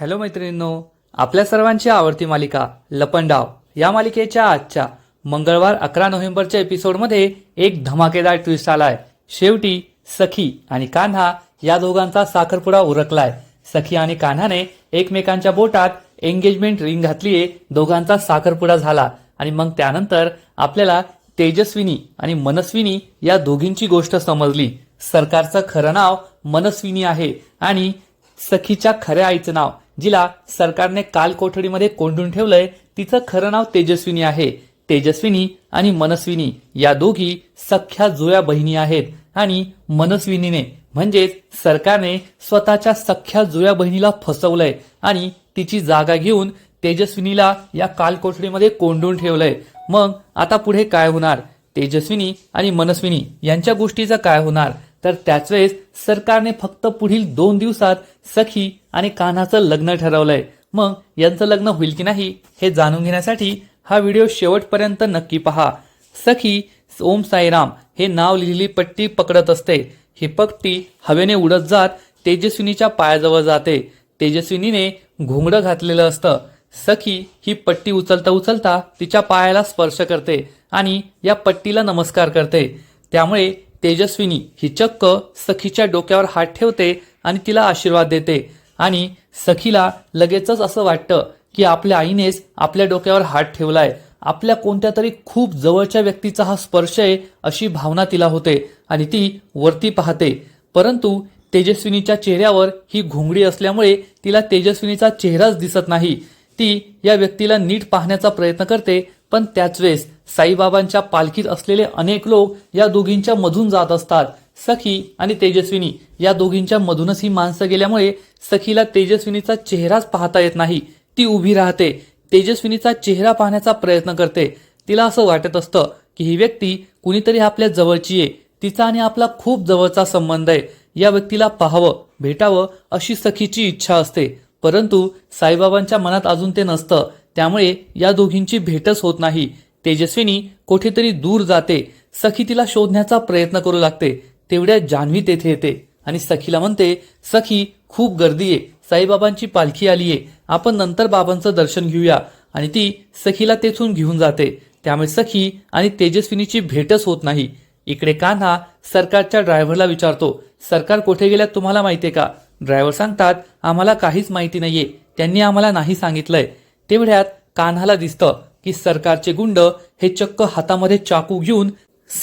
Hello मैत्रिणींनो आपल्या सर्वांची आवडती मालिका लपंडाव या मालिकेच्या आजच्या मंगळवार अकरा नोव्हेंबरच्या एपिसोडमध्ये एक धमाकेदार ट्विस्ट आलाय. शेवटी सखी आणि कान्हा या दोघांचा साखरपुडा उरकलाय. सखी आणि कान्हाने एकमेकांच्या बोटात एंगेजमेंट रिंग घातलीये दोघांचा साखरपुडा झाला. आणि मग त्यानंतर आपल्याला तेजस्विनी आणि मनस्विनी या दोघींची गोष्ट समजली. सरकारचं खरं नाव मनस्विनी आहे आणि सखीच्या खऱ्या आईचं नाव. जिला सरकारने काल कोठडीमध्ये कोंडून ठेवलंय तिचं खरं नाव तेजस्विनी आहे. तेजस्विनी आणि मनस्विनी या दोघी सख्या जुळ्या बहिणी आहेत आणि मनस्विनीने म्हणजेच सरकारने स्वतःच्या सख्या जुळ्या बहिणीला फसवलंय आणि तिची जागा घेऊन तेजस्विनीला या कालकोठडीमध्ये कोंडून ठेवलंय. मग आता पुढे काय होणार? तेजस्विनी आणि मनस्विनी यांच्या गोष्टीचं काय होणार? तर त्याच वेळेस सरकारने फक्त पुढील दोन दिवसात सखी आणि कान्हाचं लग्न ठरवलंय. मग यांचं लग्न होईल की नाही हे जाणून घेण्यासाठी हा व्हिडिओ शेवटपर्यंत नक्की पहा. सखी ओम साईराम हे नाव लिहिलेली पट्टी पकडत असते. ही पट्टी हवेने उडत जात तेजस्विनीच्या पायाजवळ जाते. तेजस्विनीने घोंगडं घातलेलं असतं. सखी ही पट्टी उचलता उचलता तिच्या पायाला स्पर्श करते आणि या पट्टीला नमस्कार करते. त्यामुळे तेजस्विनी ही चक्क सखीच्या डोक्यावर हात ठेवते आणि तिला आशीर्वाद देते. आणि सखीला लगेचच असं वाटतं की आपल्या आईनेच आपल्या डोक्यावर हात ठेवलाय. आपल्या कोणत्या तरी खूप जवळच्या व्यक्तीचा हा स्पर्श आहे अशी भावना तिला होते आणि ती वरती पाहते. परंतु तेजस्विनीच्या चेहऱ्यावर ही घोंगडी असल्यामुळे तिला तेजस्विनीचा चेहराच दिसत नाही. ती या व्यक्तीला नीट पाहण्याचा प्रयत्न करते पण त्याच वेळेस साईबाबांच्या पालखीत असलेले अनेक लोक या दोघींच्या मधून जात असतात. सखी आणि तेजस्विनी. या दोघींच्या मधूनच ही माणसं गेल्यामुळे सखीला तेजस्विनीचा चेहराच पाहता येत नाही. ती उभी राहते. तेजस्विनीचा चेहरा पाहण्याचा प्रयत्न करते. तिला असं वाटत असतं की ही व्यक्ती कुणीतरी आपल्या जवळची आहे. तिचा आणि आपला खूप जवळचा संबंध आहे. या व्यक्तीला पाहावं भेटावं अशी सखीची इच्छा असते. परंतु साईबाबांच्या मनात अजून ते नसतं. त्यामुळे या दोघींची भेटच होत नाही. तेजस्विनी कुठेतरी दूर जाते सखी तिला शोधण्याचा प्रयत्न करू लागते. तेवढ्या जान्हवी तेथे येते आणि सखीला म्हणते सखी खूप गर्दी आहे. साईबाबांची पालखी आली आहे. आपण नंतर बाबांचं दर्शन घेऊया. आणि ती सखीला तेथून घेऊन जाते. त्यामुळे सखी आणि तेजस्विनीची भेटच होत नाही. इकडे कान्हा सरकारच्या ड्रायव्हरला विचारतो सरकार कोठे गेल्यात तुम्हाला माहितीये का? ड्रायव्हर सांगतात आम्हाला काहीच माहिती नाहीये. त्यांनी आम्हाला नाही सांगितलंय. तेवढ्यात कान्हाला दिसतं की सरकारचे गुंड हे चक्क हातामध्ये चाकू घेऊन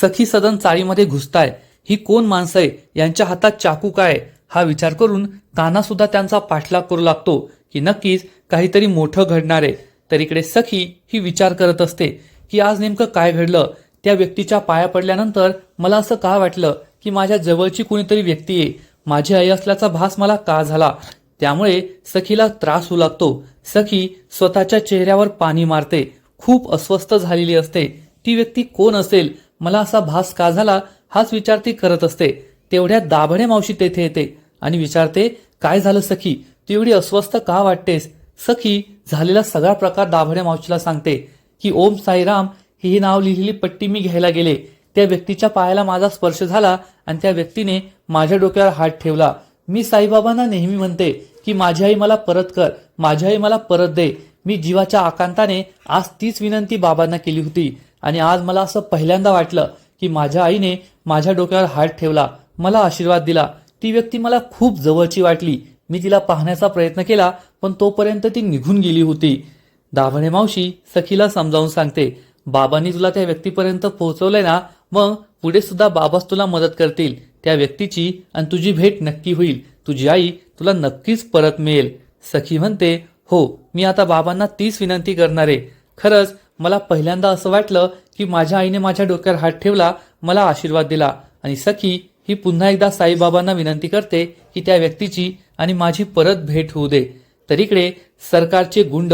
सखी सदन चाळीमध्ये घुसताय. ही कोण माणसं आहे यांच्या हातात चाकू काय? हा विचार करून काना सुद्धा त्यांचा पाठलाग करू लागतो की नक्कीच काहीतरी मोठं घडणार आहे. तर इकडे सखी ही विचार करत असते की आज नेमकं काय घडलं? त्या व्यक्तीच्या पाया पडल्यानंतर मला असं का वाटलं की माझ्या जवळची कुणीतरी व्यक्ती आहे? माझी आई असल्याचा भास मला का झाला? त्यामुळे सखीला त्रास होऊ लागतो. सखी स्वतःच्या चेहऱ्यावर पाणी मारते. खूप अस्वस्थ झालेली असते. ती व्यक्ती कोण असेल? मला असा भास का झाला? हाच विचार ती करत असते. तेवढ्या दाभणे मावशी तेथे येते आणि विचारते काय झालं सखी? तू एवढी अस्वस्थ का वाटतेस? सखी झालेला सगळा प्रकार दाभणे मावशीला सांगते की ओम साईराम ही नाव लिहिलेली पट्टी मी घ्यायला गेले. त्या व्यक्तीच्या पायाला माझा स्पर्श झाला आणि त्या व्यक्तीने माझ्या डोक्यावर हात ठेवला. मी साईबाबांना नेहमी म्हणते की माझी आई मला परत कर. माझी आई मला परत दे. मी जीवाच्या आकांताने आज तीच विनंती बाबांना केली होती. आणि आज मला असं पहिल्यांदा वाटलं की माझ्या आईने माझ्या डोक्यावर हात ठेवला मला आशीर्वाद दिला. ती व्यक्ती मला खूप जवळची वाटली. मी तिला पाहण्याचा प्रयत्न केला पण तोपर्यंत ती निघून गेली होती. दाभणे मावशी सखीला समजावून सांगते बाबांनी तुला त्या व्यक्तीपर्यंत पोहोचवलंय ना मग पुढे सुद्धा बाबाच तुला मदत करतील. त्या व्यक्तीची आणि तुझी भेट नक्की होईल. तुझी आई तुला नक्कीच परत मिळेल. सखी म्हणते हो मी आता बाबांना तीच विनंती करणार आहे. खरंच मला पहिल्यांदा असं वाटलं की माझ्या आईने माझ्या डोक्यावर हात ठेवला मला आशीर्वाद दिला. आणि सखी ही पुन्हा एकदा साईबाबांना विनंती करते की त्या व्यक्तीची आणि माझी परत भेट होऊ दे. तर इकडे सरकारचे गुंड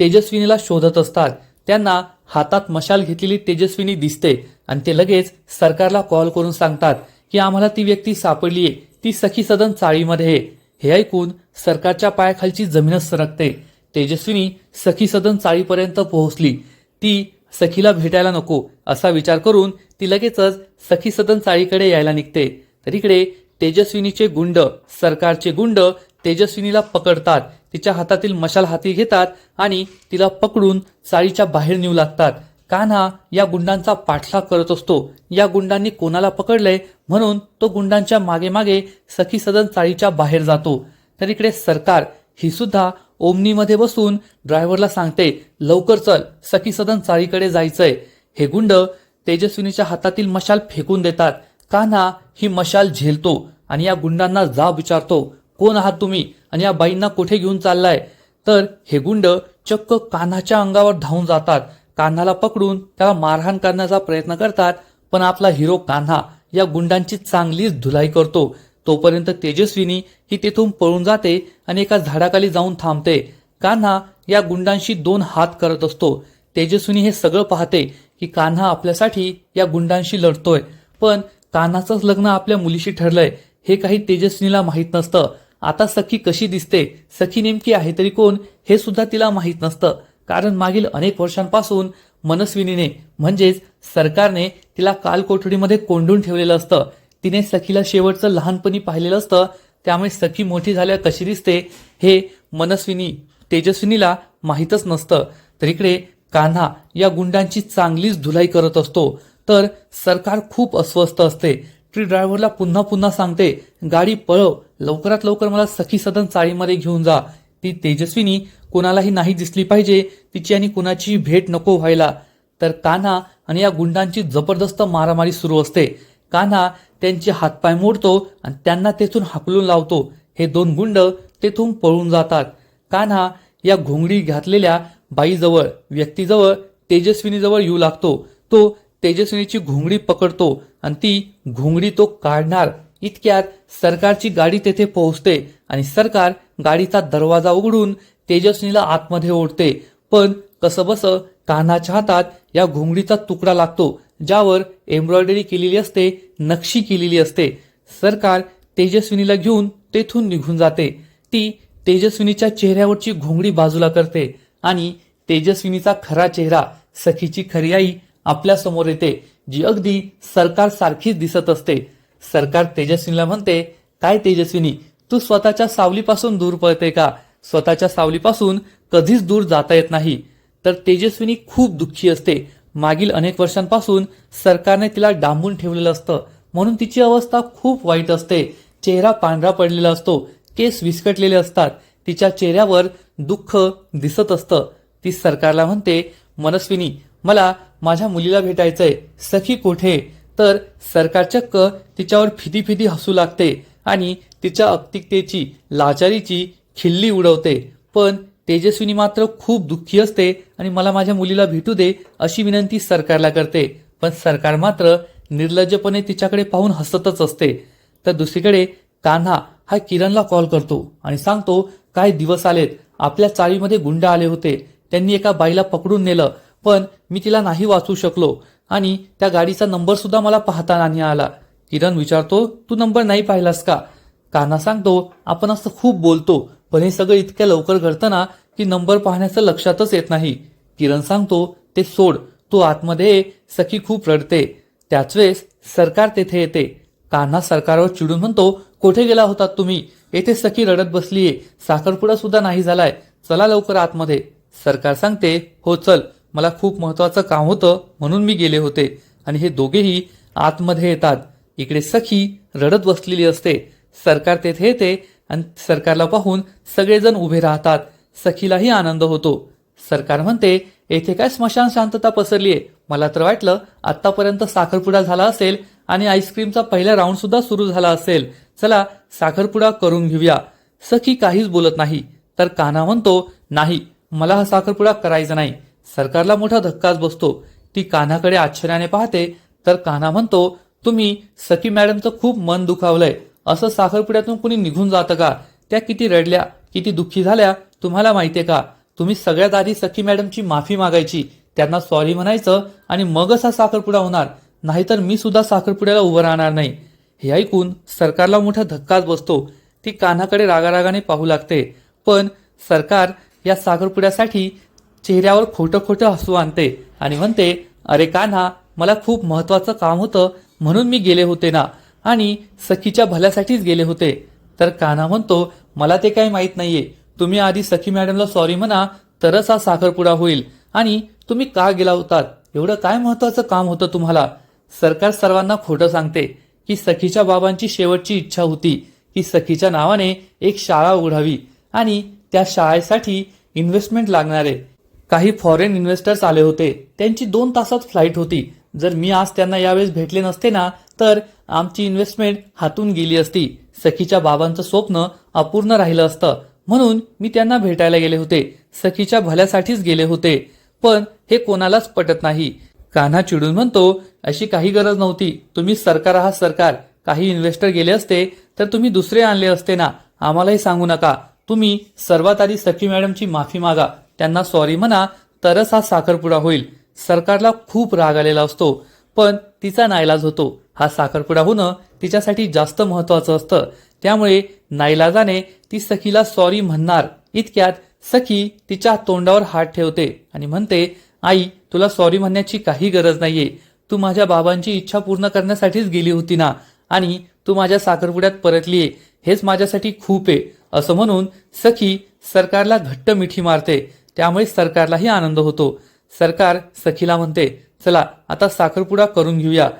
तेजस्विनीला शोधत असतात. त्यांना हातात मशाल घेतलेली तेजस्विनी दिसते आणि ते लगेच सरकारला कॉल करून सांगतात की आम्हाला ती व्यक्ती सापडलीये. ती सखी सदन चाळीमध्ये आहे. हे ऐकून सरकारच्या पायाखालची जमीनच सरकते. तेजस्विनी सखी सदन चाळीपर्यंत पोहोचली. ती सखीला भेटायला नको असा विचार करून ती लगेचच सखी सदन चाळीकडे यायला निघते. तर इकडे तेजस्विनीचे गुंड सरकारचे गुंड तेजस्विनीला पकडतात. तिच्या हातातील मशाल हाती घेतात आणि तिला पकडून चाळीच्या बाहेर नेऊ लागतात. कान्हा या गुंडांचा पाठलाग करत असतो. या गुंडांनी कोणाला पकडलंय? म्हणून तो गुंडांच्या मागे मागे सखी सदन चाळीच्या बाहेर जातो. तर इकडे सरकार ही सुद्धा ओमनीमध्ये बसून ड्रायव्हरला सांगते लवकर चल सखी सदन चाळीकडे जायचंय. हे गुंड तेजस्विनीच्या हातातील मशाल फेकून देतात. कान्हा ही मशाल झेलतो आणि या गुंडांना जाब विचारतो कोण आहात तुम्ही? आणि या बाईंना कुठे घेऊन चाललाय? तर हे गुंड चक्क कान्हाच्या अंगावर धावून जातात. कान्हाला पकडून त्याला मारहाण करण्याचा प्रयत्न करतात पण आपला हिरो कान्हा या गुंडांची चांगलीच धुलाई करतो. तोपर्यंत तेजस्विनी ही तेथून पळून जाते आणि एका झाडाखाली जाऊन थांबते. कान्हा या गुंडांशी दोन हात करत असतो. तेजस्विनी हे सगळं पाहते की कान्हा आपल्यासाठी या गुंडांशी लढतोय. पण कान्हाचंच लग्न आपल्या मुलीशी ठरलंय हे काही तेजस्विनीला माहीत नसतं. आता सखी कशी दिसते? सखी नेमकी आहे तरी कोण? हे सुद्धा तिला माहीत नसतं. कारण मागील अनेक वर्षांपासून मनस्विनीने म्हणजेच सरकारने तिला कालकोठडीमध्ये कोंडून ठेवलेलं असतं. तिने सखीला शेवटचं लहानपणी पाहिलेलं असतं. त्यामुळे सखी मोठी झाल्या कशी दिसते हे मनस्विनी तेजस्विनीला माहीतच नसतं. तर इकडे कान्हा या गुंडांची चांगलीच धुलाई करत असतो. तर सरकार खूप अस्वस्थ असते. ट्री ड्रायव्हरला पुन्हा पुन्हा सांगते गाडी पळव लवकरात लवकर मला सखी सदन चाळीमध्ये घेऊन जा. ती तेजस्विनी कोणालाही नाही दिसली पाहिजे तिची आणि कुणाची भेट नको व्हायला. तर कान्हा आणि या गुंडांची जबरदस्त मारामारी सुरू असते. कान्हा त्यांचे हातपाय मोडतो आणि त्यांना तेथून हाकलून लावतो. हे दोन गुंड तेथून पळून जातात. कान्हा या घोंगडी घातलेल्या बाईजवळ व्यक्तीजवळ तेजस्विनीजवळ येऊ लागतो. तो तेजस्विनीची घोंगडी पकडतो आणि ती घोंगडी तो काढणार. इतक्यात सरकारची गाडी तेथे पोहोचते आणि सरकार गाडीचा दरवाजा उघडून तेजस्वीला आतमध्ये ओढते. पण कसबस कान्हाच्या हातात या घोंगडीचा तुकडा लागतो ज्यावर एम्ब्रॉयडरी केलेली असते नक्षी केलेली असते. सरकार तेजस्विनीला घेऊन तेथून निघून जाते. ती तेजस्विनीच्या चेहऱ्यावरची घोंगडी बाजूला करते आणि तेजस्विनीचा खरा चेहरा सखीची खरी आई आपल्यासमोर येते जी अगदी सरकार सारखीच दिसत असते. सरकार तेजस्विनीला म्हणते काय तेजस्विनी तू स्वतःच्या सावलीपासून दूर पळते का? स्वतःच्या सावलीपासून कधीच दूर जाता येत नाही. तर तेजस्विनी खूप दुःखी असते. मागील अनेक वर्षांपासून सरकारने तिला डांबून ठेवलेलं असतं. म्हणून तिची अवस्था खूप वाईट असते. चेहरा पांढरा पडलेला असतो. केस विस्कटलेले असतात. तिच्या चेहऱ्यावर दुःख दिसत असतं. ती सरकारला म्हणते मनस्विनी मला माझ्या मुलीला भेटायचंय. सखी कोठे? तर सरकार चक्क तिच्यावर फिदी फिदी हसू लागते. आणि तिच्या अक्तिकतेची लाचारीची खिल्ली उडवते. पण तेजस्विनी मात्र खूप दुःखी असते आणि मला माझ्या मुलीला भेटू दे अशी विनंती सरकारला करते. पण सरकार मात्र निर्लज्जपणे तिच्याकडे पाहून हसतच असते. तर दुसरीकडे कान्हा हा किरणला कॉल करतो आणि सांगतो काय दिवस आलेत? आपल्या चाळीमध्ये गुंड आले होते. त्यांनी एका बाईला पकडून नेलं. पण मी तिला नाही वाचू शकलो आणि त्या गाडीचा नंबर सुद्धा मला पाहता नाही आला. किरण विचारतो तू नंबर नाही पाहिलास का? कान्हा सांगतो आपण असं खूप बोलतो पण हे सगळं इतक्या लवकर घडतं ना की नंबर पाहण्याचं लक्षातच येत नाही. किरण सांगतो ते सोड तू आतमध्ये सखी खूप रडते. त्याच वेळेस सरकार तेथे येते. कान्हा सरकारवर चिडून म्हणतो कोठे गेला होतात तुम्ही? येथे सखी रडत बसलीये साखरपुडा सुद्धा नाही झालाय. चला लवकर आतमध्ये. सरकार सांगते हो चल मला खूप महत्वाचं काम होतं म्हणून मी गेले होते. आणि हे दोघेही आतमध्ये येतात. इकडे सखी रडत बसलेली असते. सरकार तेथे येते आणि सरकारला पाहून सगळेजण उभे राहतात. सखीलाही आनंद होतो. सरकार म्हणते येथे काय स्मशान शांतता पसरली आहे? मला तर वाटलं आतापर्यंत साखरपुडा झाला असेल आणि आईस्क्रीमचा पहिला राऊंड सुद्धा सुरू झाला असेल. चला साखरपुडा करून घेऊया. सखी काहीच बोलत नाही तर काना म्हणतो नाही मला हा साखरपुडा करायचा नाही. सरकारला मोठा धक्काच बसतो. ती कान्हाकडे आश्चर्याने पाहते तर कान्हा म्हणतो तुम्ही सखी मॅडमचं खूप मन दुखावलंय. असं साखरपुड्यातून कुणी निघून जातं का? त्या किती रडल्या किती दुःखी झाल्या तुम्हाला माहितीये का? तुम्ही सगळ्यात आधी सखी मॅडमची माफी मागायची. त्यांना सॉरी म्हणायचं आणि मगच हा साखरपुडा होणार. नाहीतर मी सुद्धा साखरपुड्याला उभं राहणार नाही. हे ऐकून सरकारला मोठा धक्काच बसतो. ती कानाकडे रागारागाने पाहू लागते. पण सरकार या साखरपुड्यासाठी चेहऱ्यावर खोटं खोटं हसू आणते आणि म्हणते अरे कान्हा मला खूप महत्वाचं काम होतं. म्हणून मी गेले होते ना. आणि सखीच्या भल्यासाठीच गेले होते. तर कान्हा म्हणतो मला ते काही माहीत नाहीये. तुम्ही आधी सखी मॅडमला सॉरी म्हणा तरच हा साखरपुडा होईल. आणि तुम्ही का गेला होतात? एवढं काय महत्वाचं काम होतं तुम्हाला? सरकार सर्वांना खोटं सांगते की सखीच्या बाबांची शेवटची इच्छा होती की सखीच्या नावाने एक शाळा उघडावी. आणि त्या शाळेसाठी इन्व्हेस्टमेंट लागणारे. काही फॉरेन इन्व्हेस्टर्स आले होते. त्यांची दोन तासात फ्लाईट होती. जर मी आज त्यांना यावेळेस भेटले नसते ना तर आमची इन्व्हेस्टमेंट हातून गेली असती. सखीच्या बाबांचं स्वप्न अपूर्ण राहिलं असतं. म्हणून मी त्यांना भेटायला गेले होते. सखीच्या भल्यासाठीच गेले होते. पण हे कोणालाच पटत नाही. कान्हा चिडून म्हणतो अशी काही गरज नव्हती. तुम्ही सरकार आहात सरकार. काही इन्व्हेस्टर गेले असते तर तुम्ही दुसरे आणले असते ना. आम्हालाही सांगू नका. तुम्ही सर्वात आधी सखी मॅडमची माफी मागा. त्यांना सॉरी म्हणा तरच हा साखरपुडा होईल. सरकारला खूप राग आलेला असतो पण तिचा नाईलाज होतो. हा साखरपुडा होणं तिच्यासाठी जास्त महत्वाचं असतं. त्यामुळे नाईलाजाने ती सखीला सॉरी म्हणणार. इतक्यात सखी तिच्या तोंडावर हात ठेवते आणि म्हणते आई तुला सॉरी म्हणण्याची काही गरज नाहीये. तू माझ्या बाबांची इच्छा पूर्ण करण्यासाठीच गेली होती ना? आणि तू माझ्या साखरपुड्यात परतलीये. हेच माझ्यासाठी खूप आहे. असं म्हणून सखी सरकारला घट्ट मिठी मारते. त्यामुळे सरकारलाही आनंद होतो. सरकार सखीला म्हणते चला आता साखरपुडा करून घेऊया.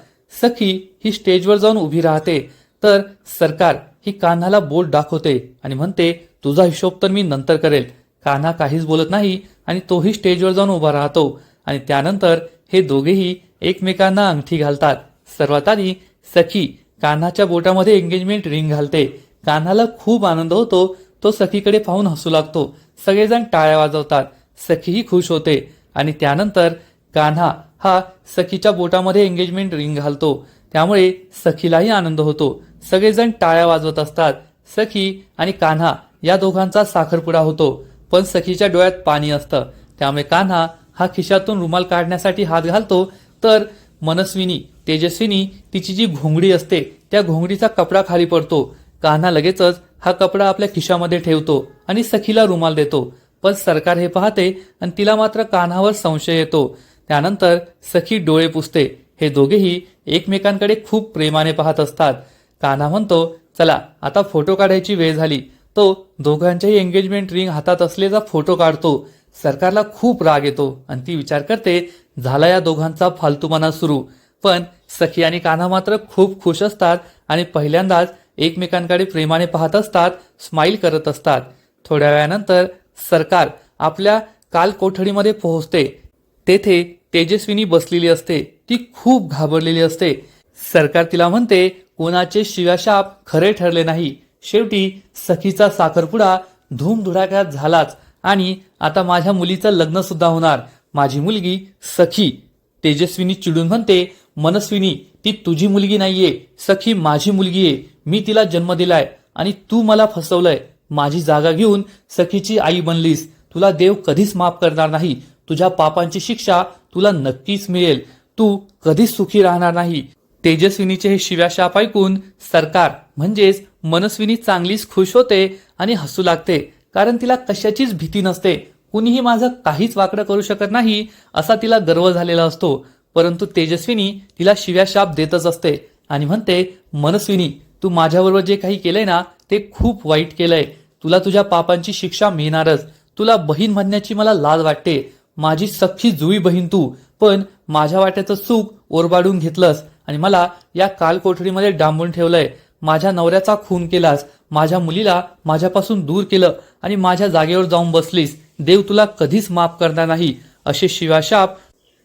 सखी ही स्टेजवर जाऊन उभी राहते. तर सरकार ही कान्हाला बोट दाखवते आणि म्हणते तुझा हिशोब तर मी नंतर करेल. कान्हा काहीच बोलत नाही आणि तोही स्टेजवर जाऊन उभा राहतो. आणि त्यानंतर हे दोघेही एकमेकांना अंगठी घालतात. सर्वात आधी सखी कान्हाच्या बोटामध्ये एंगेजमेंट रिंग घालते. कान्हाला खूप आनंद होतो. तो सखीकडे पाहून हसू लागतो. सगळेजण टाळ्या वाजवतात. सखीही खुश होते. आणि त्यानंतर कान्हा हा सखीच्या बोटामध्ये एंगेजमेंट रिंग घालतो. त्यामुळे सखीलाही आनंद होतो. सगळेजण टाळ्या वाजवत असतात. सखी आणि कान्हा या दोघांचा साखरपुडा होतो. पण सखीच्या डोळ्यात पाणी असतं. त्यामुळे कान्हा हा खिशातून रुमाल काढण्यासाठी हात घालतो. तर मनस्विनी तेजस्विनी तिची जी घोंगडी असते त्या घोंगडीचा कपडा खाली पडतो. कान्हा लगेचच हा कपडा आपल्या खिशामध्ये ठेवतो आणि सखीला रुमाल देतो. पण सरकार हे पाहते आणि तिला मात्र कान्हावर संशय येतो. त्यानंतर सखी डोळे पुसते. हे दोघेही एकमेकांकडे खूप प्रेमाने पाहत असतात. कान्हा म्हणतो चला आता फोटो काढायची वेळ झाली. तो दोघांच्याही एंगेजमेंट रिंग हातात असलेला फोटो काढतो. सरकारला खूप राग येतो आणि ती विचार करते झाला या दोघांचा फालतूपणा सुरू. पण सखी आणि कान्हा मात्र खूप खुश असतात आणि पहिल्यांदाच एकमेकांकडे प्रेमाने पाहत असतात स्माईल करत असतात. थोड्या वेळानंतर सरकार आपल्या कालकोठडीमध्ये पोहोचते. तेथे तेजस्विनी बसलेली असते. ती खूप घाबरलेली असते. सरकार तिला म्हणते कोणाचे शिवाशाप खरे ठरले नाही. शेवटी सखीचा साखरपुडा धूमधुडाक्यात झालाच आणि आता माझ्या मुलीचं लग्न सुद्धा होणार. माझी मुलगी सखी. तेजस्विनी चिडून म्हणते मनस्विनी ती तुझी मुलगी नाहीये. सखी माझी मुलगी आहे मी तिला जन्म दिलाय आणि तू मला फसवलंय. माझी जागा घेऊन सखीची आई बनलीस. तुला देव कधीच माफ करणार नाही. तुझ्या पापांची शिक्षा तुला नक्कीच मिळेल. तू कधीच सुखी राहणार नाही. तेजस्विनीचे हे शिव्याशाप ऐकून सरकार म्हणजेच मनस्विनी चांगलीच खुश होते आणि हसू लागते कारण तिला कशाचीच भीती नसते. कुणीही माझं काहीच वाकडं करू शकत नाही असा तिला गर्व झालेला असतो. परंतु तेजस्विनी तिला शिव्याशाप देतच असते आणि म्हणते मनस्विनी तू माझ्याबरोबर जे काही केलंय ना ते खूप वाईट केलंय. तुला तुझ्या पापांची शिक्षा मिळणारच. तुला बहीण म्हणण्याची मला लाज वाटते. माझी सख्खी जुई बहीण तू. पण माझ्या वाट्याचं चूक ओरबाडून घेतलंस आणि मला या काल कोठडीमध्ये डांबून ठेवलंय. माझ्या नवऱ्याचा खून केलास. माझ्या मुलीला माझ्यापासून दूर केलं आणि माझ्या जागेवर जाऊन बसलीस. देव तुला कधीच माफ करणार नाही. असे शिवाशाप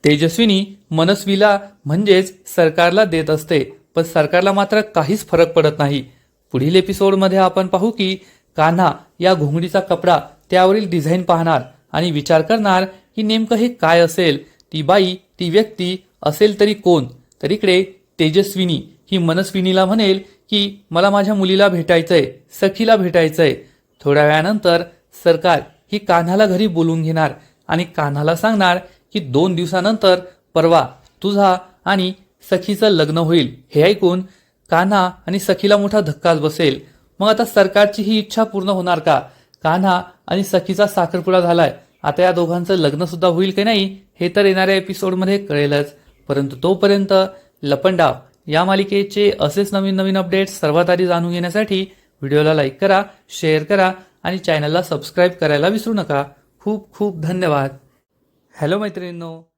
तेजस्विनी मनस्वीला म्हणजेच सरकारला देत असते. पण सरकारला मात्र काहीच फरक पडत नाही. पुढील एपिसोडमध्ये आपण पाहू की कान्हा या घोंगडीचा कपडा त्यावरील डिझाईन पाहणार आणि विचार करणार की नेमकं हे काय असेल ती बाई ती व्यक्ती असेल तरी कोण? तर इकडे तेजस्विनी ही मनस्विनीला म्हणेल की मला माझ्या मुलीला भेटायचंय सखीला भेटायचंय. थोड्या वेळानंतर सरकार ही कान्हाला घरी बोलून घेणार आणि कान्हाला सांगणार की दोन दिवसानंतर परवा तुझा आणि सखीचं लग्न होईल. हे ऐकून कान्हा आणि सखीला मोठा धक्काच बसेल. मग आता सरकारची ही इच्छा पूर्ण होणार का? कान्हा आणि सखीचा साखरपुडा झालाय. आता या दोघांचं लग्न सुद्धा होईल की नाही हे तर येणाऱ्या एपिसोडमध्ये कळेलच. परंतु तोपर्यंत लपंडाव या मालिकेचे असेच नवीन नवीन अपडेट्स सर्वात आधी जाणून घेण्यासाठी व्हिडिओला लाईक करा शेअर करा आणि चॅनलला सबस्क्राईब करायला विसरू नका. खूप खूप धन्यवाद. हॅलो मैत्रिणींनो